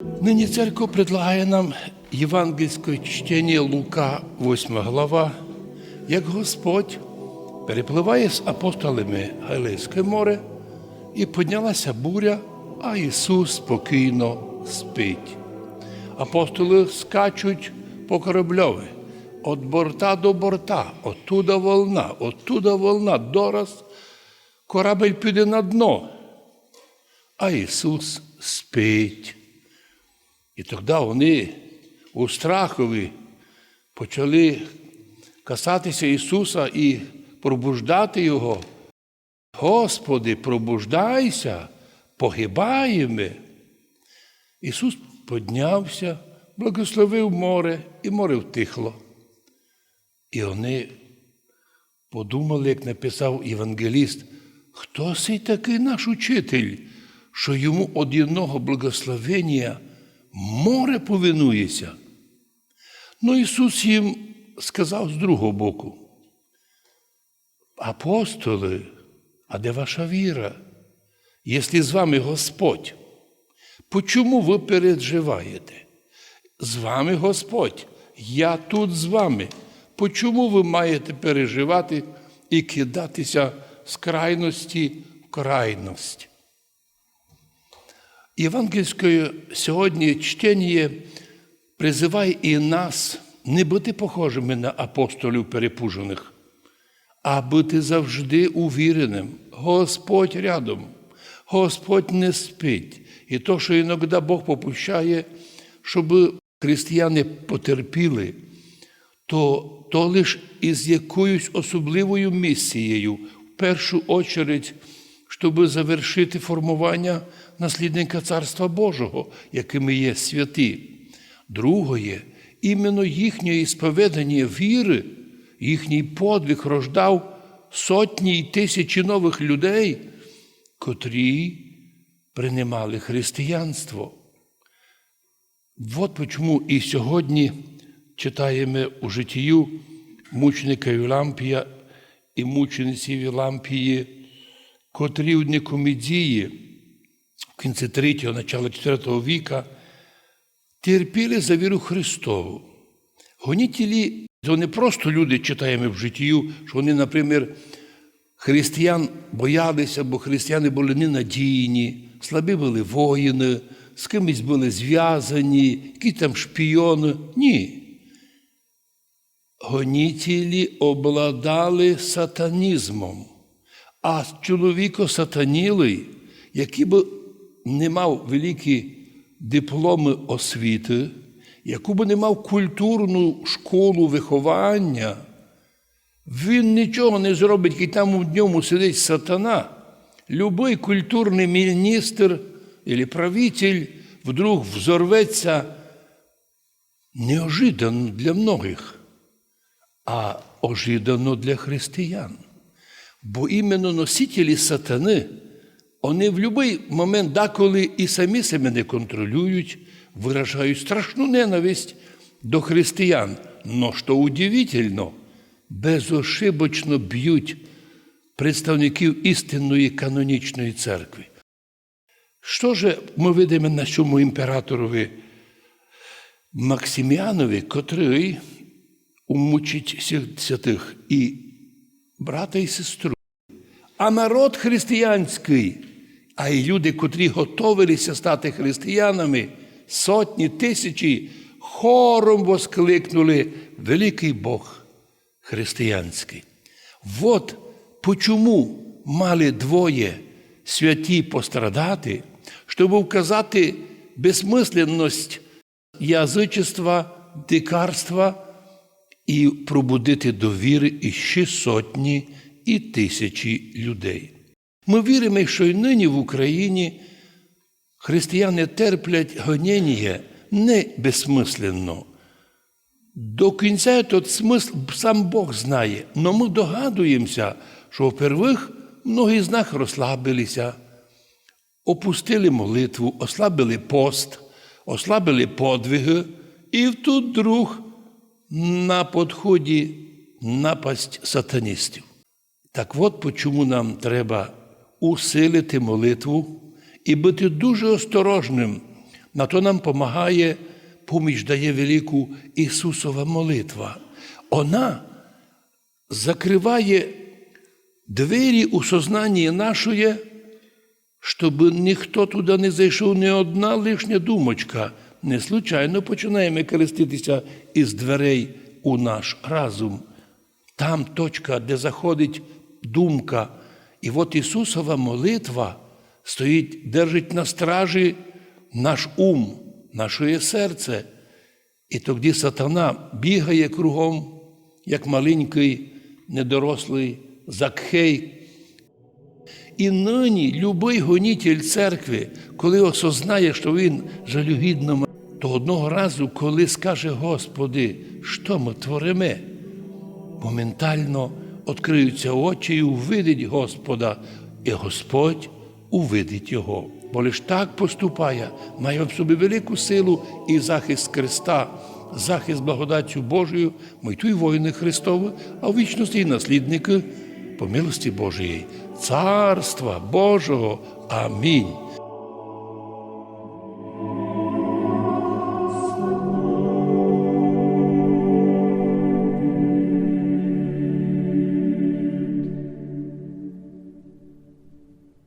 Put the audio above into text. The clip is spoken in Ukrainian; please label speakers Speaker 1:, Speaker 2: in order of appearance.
Speaker 1: Нині церковь предлагає нам євангельське чтення Лука, 8 глава, як Господь перепливає з апостолами Галилейське море, і піднялася буря, а Ісус спокійно спить. Апостоли скачуть по корабльові, від борта до борта, оттуда волна, оттуда волна, дораз корабель піде на дно, а Ісус спить. І тоді вони у страхові почали касатися Ісуса і пробуждати Його. Господи, пробуждайся, погибаємо. Ісус піднявся, благословив море, і море втихло. І вони подумали, як написав євангеліст, хто сей такий наш учитель, що йому од одного благословення море повинується. Ну Ісус їм сказав з другого боку. Апостоли, а де ваша віра? Якщо з вами Господь, почому ви переживаєте? З вами Господь, я тут з вами. Почому ви маєте переживати і кидатися з крайності в крайність? Євангельське сьогодні чтення призиває і нас не бути похожими на апостолів перепужених, а бути завжди увіреним. Господь рядом, Господь не спить. І то, що іноді Бог попущає, щоб християни потерпіли, то, то лише із якоюсь особливою місією, в першу очередь, щоб завершити формування наслідника Царства Божого, якими є святі. Другое, іменно їхнє споведання віри, їхній подвиг рождав сотні й тисячі нових людей, котрі приймали християнство. От чому і сьогодні читаємо у життю мученика Юлампія і мучениці Юлампії, котрі в Никомедії в кінці 3 начала 4 віка терпіли за віру Христову. Гонітелі то не просто люди читаємо в життю, що вони, наприклад, християн боялися, бо християни були ненадійні, слабі були воїни, з кимось були зв'язані, які там шпіони. Ні. Гонітелі обладали сатанізмом, а чоловіко сатанілий, який би не мав великі дипломи освіти, яку би не мав культурну школу виховання, він нічого не зробить, і там в ньому сидить сатана. Любий культурний міністр або правитель вдруг взорветься неожиданно для многих, а ожиданно для християн. Бо іменно носителі сатани, вони в будь-який момент, деколи і самі себе не контролюють, виражають страшну ненависть до християн. Но що удивительно, безошибочно б'ють представників істинної канонічної церкви. Що ж ми видимо на цьому імператорові Максиміанові, котрий умучить святих і брата і сестру. А народ християнський, а й люди, котрі готовилися стати християнами, сотні тисячі хором воскликнули великий Бог християнський. От почому мали двоє святі пострадати, щоб вказати безсмисленність язичества, дикарства і пробудити до віри іще сотні і тисячі людей. Ми віримо, що й нині в Україні християни терплять гоніння не безсмисленно. До кінця тот смисл сам Бог знає, але ми догадуємося, що впервих многі з них розслабилися, опустили молитву, ослабили пост, ослабили подвиги, і тут друг на підході напасть сатаністів. Так от чому нам треба усилити молитву і бути дуже осторожним На то нам помагає, поміч дає велику Ісусова молитва. Вона закриває двері у сознанні нашої, щоб ніхто туди не зайшов, ні одна лишня думочка. Не случайно починаємо користитися із дверей у наш разум. Там точка, де заходить думка. І от Ісусова молитва стоїть, держить на стражі наш ум, наше серце. І тоді сатана бігає кругом, як маленький, недорослий Закхей. І нині любий гонітель церкви, коли осознає, що він жалюгідно, то одного разу, коли скаже Господи, що ми творимо, моментально відкриються очі і увидить Господа, і Господь увидить його. Бо лиш так поступає, має в собі велику силу і захист Христа, захист благодаттю Божою, ми й воїни Христові, а в вічності і наслідники по милості Божої, Царства Божого. Амінь.